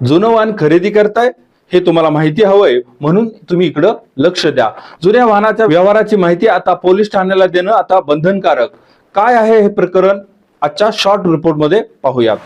जुनं वाहन खरेदी करताय हे तुम्हाला माहिती हवंय म्हणून तुम्ही इकडं लक्ष द्या. जुन्या वाहनाच्या व्यवहाराची माहिती आता पोलीस ठाण्याला देणं आता बंधनकारक. काय आहे हे प्रकरण? आजच्या शॉर्ट रिपोर्टमध्ये पाहूयात.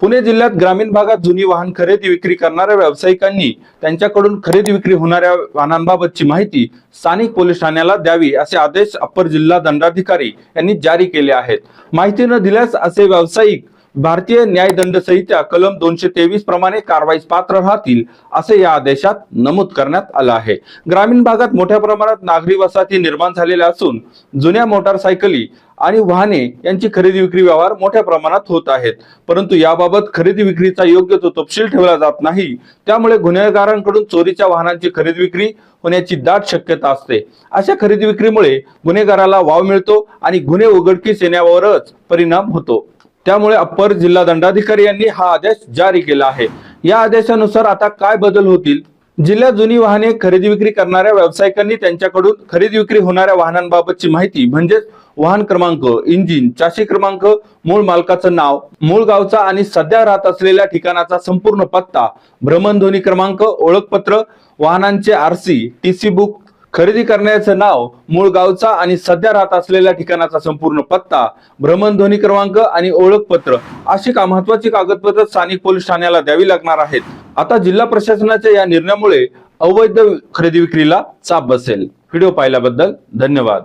पुणे जिल्ह्यात ग्रामीण भागात जुनी वाहन खरेदी विक्री करणाऱ्या व्यावसायिकांनी त्यांच्याकडून खरेदी विक्री होणाऱ्या वाहनांबाबतची माहिती स्थानिक पोलीस ठाण्याला द्यावी असे आदेश अप्पर जिल्हा दंडाधिकारी यांनी जारी केले आहेत. माहिती न दिल्यास असे व्यावसायिक भारतीय न्यायदंड संहिता कलम दोनशे तेवीस प्रमाणे कारवाईस पात्र राहतील असे या आदेशात नमूद करण्यात आलं आहे. ग्रामीण भागात मोठ्या प्रमाणात नागरी वसाहती निर्माण झालेल्या असून जुन्या मोटारसायकली आणि वाहने यांची खरेदी विक्री व्यवहार मोठ्या प्रमाणात होत आहेत. परंतु याबाबत खरेदी विक्रीचा योग्य तो तपशील ठेवला जात नाही. त्यामुळे गुन्हेगारांकडून चोरीच्या वाहनांची खरेदी विक्री होण्याची दाट शक्यता असते. अशा खरेदी विक्रीमुळे गुन्हेगाराला वाव मिळतो आणि गुन्हे उघडकीस येण्यावरच परिणाम होतो. त्यामुळे अप्पर जिल्हा दंडाधिकारी यांनी हा आदेश जारी केला आहे. या आदेशानुसार आता काय बदल होतील? जिल्ह्यात जुनी वाहने खरेदी विक्री करणाऱ्या व्यावसायिकांनी त्यांच्याकडून खरेदी विक्री होणाऱ्या वाहनांबाबतची माहिती म्हणजेच वाहन क्रमांक इंजिन चाशी क्रमांक मूळ मालकाचं नाव मूळ गावचा आणि सध्या राहत असलेल्या ठिकाणाचा संपूर्ण पत्ता भ्रमणध्वनी क्रमांक ओळखपत्र वाहनांचे आरसी टीसी बुक खरेदी करण्याचं नाव मूळ गावचा आणि सध्या राहत असलेल्या ठिकाणाचा संपूर्ण पत्ता भ्रमणध्वनी क्रमांक आणि ओळखपत्र अशी का महत्वाची कागदपत्र स्थानिक पोलीस ठाण्याला द्यावी लागणार आहेत. आता जिल्हा प्रशासनाच्या या निर्णयामुळे अवैध खरेदी विक्रीला चाप बसेल. व्हिडिओ पाहिल्याबद्दल धन्यवाद.